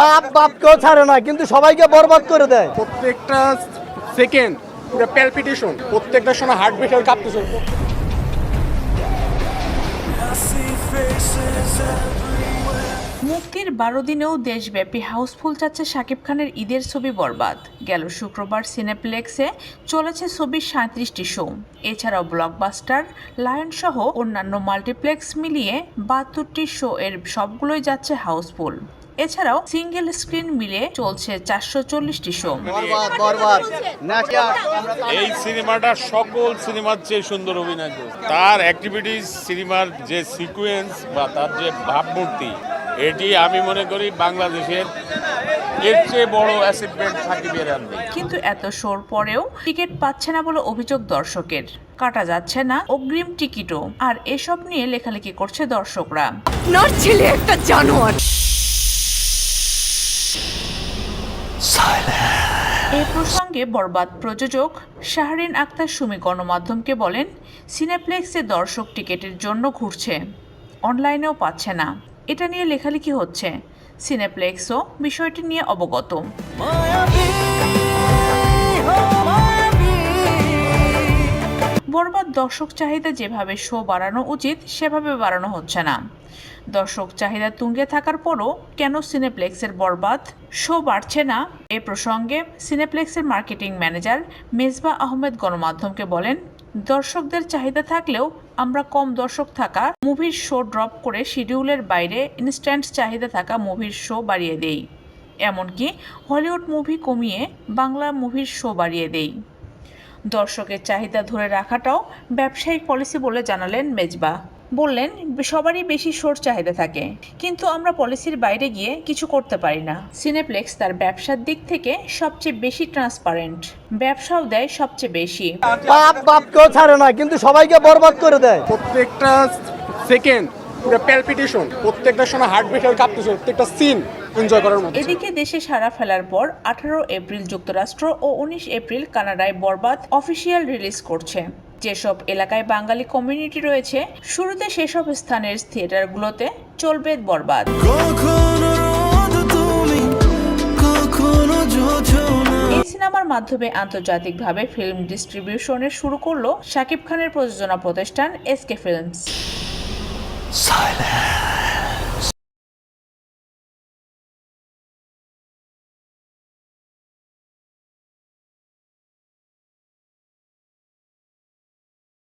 বাপ বাপ কেউ ছাড়ে না কিন্তু সবাইকে বরবাদ করে দেয়। প্রত্যেকটা সেকেন্ড পুরো প্যালপিটেশন প্রত্যেকটা সময় হার্ট বিট কাঁপতেছে। মুক্তির বারো দিনেও দেশব্যাপী হাউসফুল যাচ্ছে শাকিব খানের ঈদের ছবি বরবাদ। গেল শুক্রবার সিনেপ্লেক্সে চলেছে ছবির সাঁত্রিশটি শো। এছাড়াও ব্লকবাস্টার লায়ন সহ অন্যান্য মাল্টিপ্লেক্স মিলিয়ে বাহাত্তরটি শো এর সবগুলোই যাচ্ছে হাউসফুল। এছাড়াও সিঙ্গেল স্ক্রিন মিলে চলছে চারশো চল্লিশটি শো এই সিনেমাটা সকল সিনেমার চেয়ে সুন্দর অভিনয় তার অ্যাক্টিভিটিস সিনেমার যে সিকোয়েন্স বা তার যে ভাবমূর্তি এটি আমি মনে করি বাংলাদেশের এর চেয়ে বড় অ্যাচিভমেন্ট সাকিবের আর কিন্তু এত শোর পরেও টিকিট পাচ্ছে না বলে অভিযোগ দর্শকের। কাটা যাচ্ছে না অগ্রিম টিকিটও। আর এসব নিয়ে লেখালেখি করছে দর্শকরা। আপনার ছেলে একটা জানোয়ার। এই প্রসঙ্গে বরবাদ প্রযোজক শাহরিন আক্তার সুমি গণমাধ্যমকে বলেন সিনেপ্লেক্সে দর্শক টিকেটের জন্য ঘুরছে। অনলাইনেও পাচ্ছে না। এটা নিয়ে লেখালেখি হচ্ছে। সিনেপ্লেক্সও বিষয়টি নিয়ে অবগত। বরবাদ দর্শক চাহিদা যেভাবে শো বাড়ানো উচিত সেভাবে বাড়ানো হচ্ছে না। দর্শক চাহিদা তুঙ্গে থাকার পরও কেন সিনেপ্লেক্সের বরবাদ? শো বাড়ছে না? এ প্রসঙ্গে সিনেপ্লেক্সের মার্কেটিং ম্যানেজার মেজবা আহমেদ গণমাধ্যমকে বলেন, দর্শকদের চাহিদা থাকলেও আমরা কম দর্শক থাকা, মুভির শো ড্রপ করে শিডিউলের বাইরে ইনস্ট্যান্ট চাহিদা থাকা মুভির শো বাড়িয়ে দেই। এমনকি হলিউড মুভি কমিয়ে বাংলা মুভির শো বাড়িয়ে দেই। দর্শকের চাহিদা ধরে রাখাটাও ব্যবসায়িক পলিসি বলে জানালেন মেজবা। বললেন সবারই বেশি শোর চাহিদা থাকে কিন্তু আমরা পলিসির বাইরে গিয়ে কিছু করতে পারি না। সিনেপ্লেক্স তার ব্যবসার দিক থেকে সবচেয়ে বেশি ট্রান্সপারেন্ট ব্যবসাও দেয় সবচেয়ে বেশি। বাপ বাপ কেউ ছাড়ে না কিন্তু সবাইকে বরবাদ করে দেয়। প্রত্যেকটা সেকেন্ড পুরো প্যালপিটেশন প্রত্যেকটা সময় হার্ট বিট কাঁপতেছে প্রত্যেকটা সিন এনজয় করার মতো এদিকে দেশে সারা ফেলার পর আঠারো এপ্রিল যুক্তরাষ্ট্র ও উনিশ এপ্রিল কানাডায় বরবাদ অফিসিয়াল রিলিজ করছে। যেসব এলাকায় বাঙালি কমিউনিটি রয়েছে শুরুতে সেসব স্থানের থিয়েটারগুলোতে চলবে বরবাদ। এই সিনেমার মাধ্যমে আন্তর্জাতিকভাবে ফিল্ম ডিস্ট্রিবিউশনের শুরু করল শাকিব খানের প্রযোজনা প্রতিষ্ঠান এসকে ফিল্মস